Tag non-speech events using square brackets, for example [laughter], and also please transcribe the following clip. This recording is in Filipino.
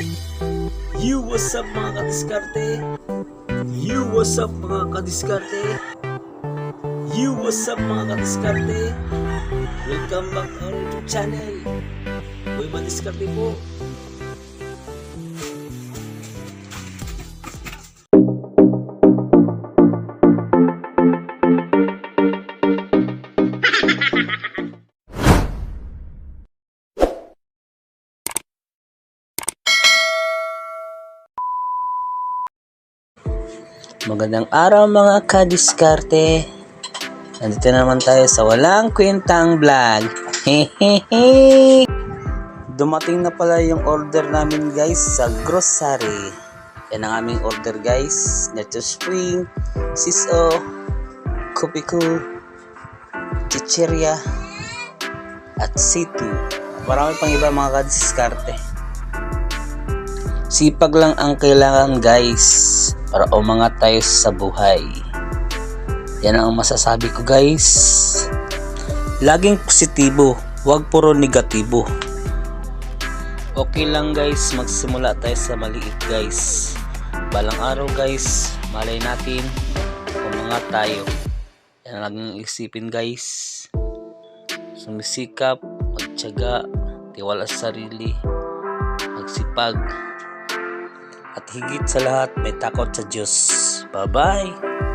You what's up mga kadiskarte? You what's up mga kadiskarte? You what's up mga kadiskarte? Welcome back our YouTube channel. Boy Madiskarte po. Magandang araw mga kadiskarte. Nandito na naman tayo sa walang kwentang vlog. Hehehe. [laughs] Dumating na pala yung order namin guys sa grocery. Yan ang aming order guys. Nacho Spring, Siso, Kupiku, Chicheria, at Situ. Marami pang iba mga kadiskarte. Sipag lang ang kailangan guys para umangat tayo sa buhay. Yan ang masasabi ko guys. Laging positibo, huwag puro negatibo. Okay lang guys, magsimula tayo sa maliit guys. Balang araw guys, malay natin umangat tayo. Yan ang laging isipin guys. Sumisikap, magtyaga, tiwala sa sarili, magsipag, at higit sa lahat may takot sa Diyos. Bye-bye!